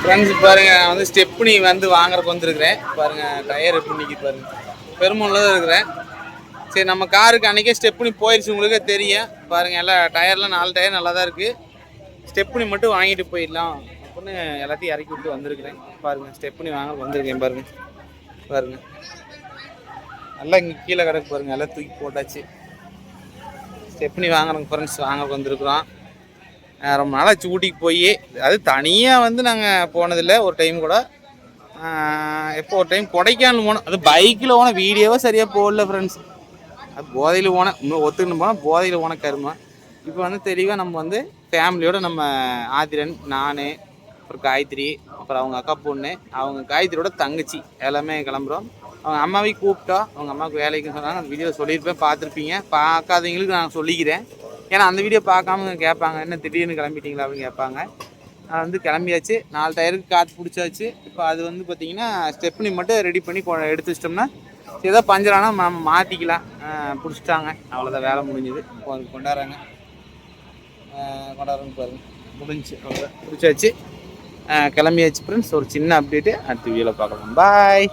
Friends பாருங்கள் நான் வந்து ஸ்டெப்னி வந்து வாங்குறதுக்கு வந்திருக்கிறேன். பாருங்கள் டயர் எப்படி நிற்கி பாருங்கள் பெருமூல தான் இருக்கிறேன். சரி நம்ம காருக்கு அன்றைக்கே ஸ்டெப்னி போயிடுச்சு உங்களுக்கே தெரியும். பாருங்கள் எல்லாம் டயர்லாம் நாலு டயர் நல்லா தான் இருக்குது ஸ்டெப்னி மட்டும் வாங்கிட்டு போயிடலாம். அப்படின்னு எல்லாத்தையும் இறக்கி விட்டு வந்திருக்கிறேன். பாருங்கள் ஸ்டெப்னி வாங்க வந்திருக்கேன் பாருங்கள் பாருங்கள் நல்லா இங்கே கீழே கிடக்கு பாருங்கள் எல்லாம் தூக்கி போட்டாச்சு. ஸ்டெப்னி வாங்குறோங்க ஃப்ரெண்ட்ஸ் வாங்க வந்திருக்கிறோம். ரொம்ப நாளாச்சு ஊட்டிக்கு போய். அது தனியாக வந்து நாங்கள் போனதில்லை. ஒரு டைம் கூட. எப்போ ஒரு டைம் கொடைக்கானல் போனோம். அது பைக்கில் போன வீடியோவே சரியாக போடல ஃப்ரெண்ட்ஸ் அது போதையில் போனேன் இன்னும் ஒத்துக்கணும் போனால் போதையில் போன கருமை. இப்போ வந்து தெளிவாக நம்ம வந்து ஃபேமிலியோடு நம்ம ஆதிரன் நான் அப்புறம் காயத்ரி அப்புறம் அவங்க அக்கா பொண்ணு அவங்க காயத்ரியோட தங்கச்சி. எல்லாமே கிளம்புறோம். அவங்க அம்மாவையும் கூப்பிட்டா அவங்க அம்மாவுக்கு வேலைக்கு சொன்னாங்க. அந்த வீடியோவில் சொல்லியிருப்பேன் பார்த்துருப்பீங்க. பார்க்காதவங்களுக்கு நான் சொல்லிக்கிறேன். ஏன்னா அந்த வீடியோ பார்க்காம கேட்பாங்க என்ன திடீர்னு கிளம்பிட்டீங்களா அப்படின்னு கேட்பாங்க. நான் வந்து கிளம்பியாச்சு. நாலு டயருக்கு காற்று பிடிச்சாச்சு. இப்போ அது வந்து பார்த்தீங்கன்னா ஸ்டெப்னி மட்டும் ரெடி பண்ணி கொ- எடுத்து வச்சிட்டோம்னா ஏதோ பஞ்சர் ஆனால் நம்ம மாற்றிக்கலாம் பிடிச்சிட்டாங்க. அவ்வளோதான் வேலை முடிஞ்சுது. இப்போ அது கொண்டாடுறாங்க. கொண்டாடுறாங்க பாருங்க. முடிஞ்சு அவ்வளோதான் பிடிச்சாச்சு. கிளம்பியாச்சு ஃப்ரெண்ட்ஸ் ஒரு சின்ன அப்டேட்டு அடுத்த வீடியோவில் பார்க்கலாம். பாய்